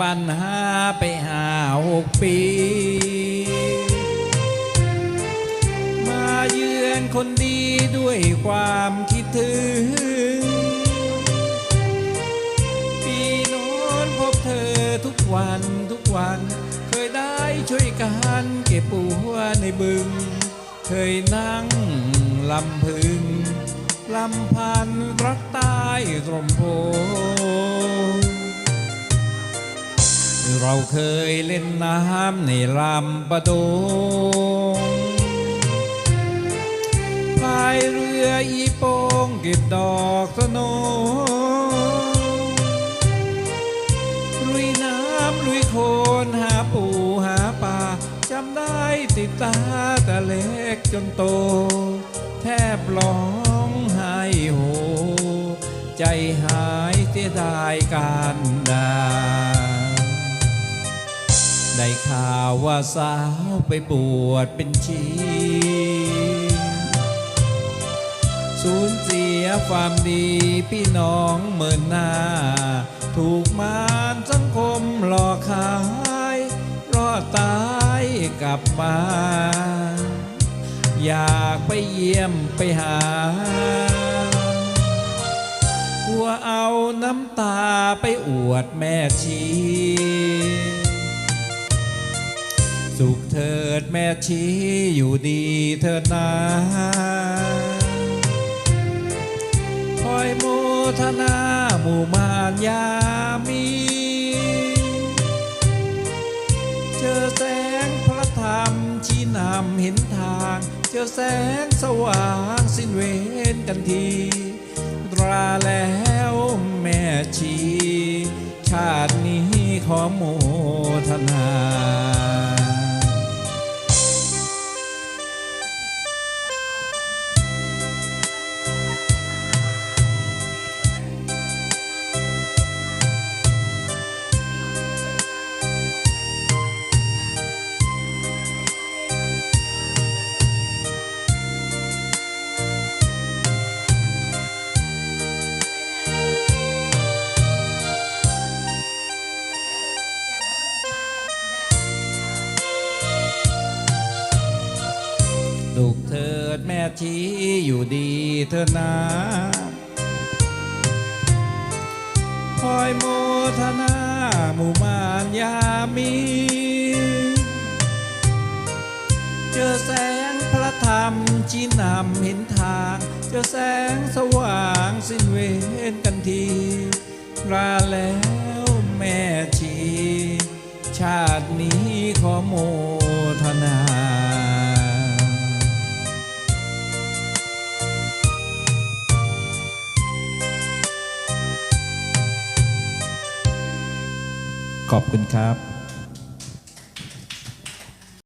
ปัญหาไปหาหกปี มาเยือนคนดีด้วยความคิดถึง ปีโน้นพบเธอทุกวันทุกวัน เคยได้ช่วยกันเก็บปูหัวในบึง เคยนั่งลำพึงลำพันรักใต้ตรมโพ เราเคยเล่นน้ำในลำปะดงพายเรืออีโปงเก็บดอกสนลุยน้ำลุยโคลนหาปูหาปลาจำได้ติดตาแต่เล็กจนโต แทบร้องไห้โฮใจหายเสียดายการดา ได้ข่าวว่าสาวไปบวชเป็นชีสูญเสียความดีพี่น้องเมินหน้า ถูกมารสังคมหลอกขายรอดตายกลับมา อยากไปเยี่ยมไปหากลัวเอาน้ำตาไปอวดแม่ชี สุขเถิดแม่ชีอยู่ดีเถิดนาคอยโมทนาหมู่มานยามี เจอแสงพระธรรมชี้นำเห็นทาง เจอแสงสว่างสิ้นเวรกันทีตราแล้วแม่ชี ชาตินี้ขอโมทนา ลูกเถิดแม่ชีอยู่ดีเธอนาคอยโมทนาหมู่มานยามี เจอแสงพระธรรมชี้นำเห็นทาง เจอแสงสว่างสิ้นเวรกันทีลาแล้วแม่ชี ชาตินี้ขอโม ขอบคุณครับ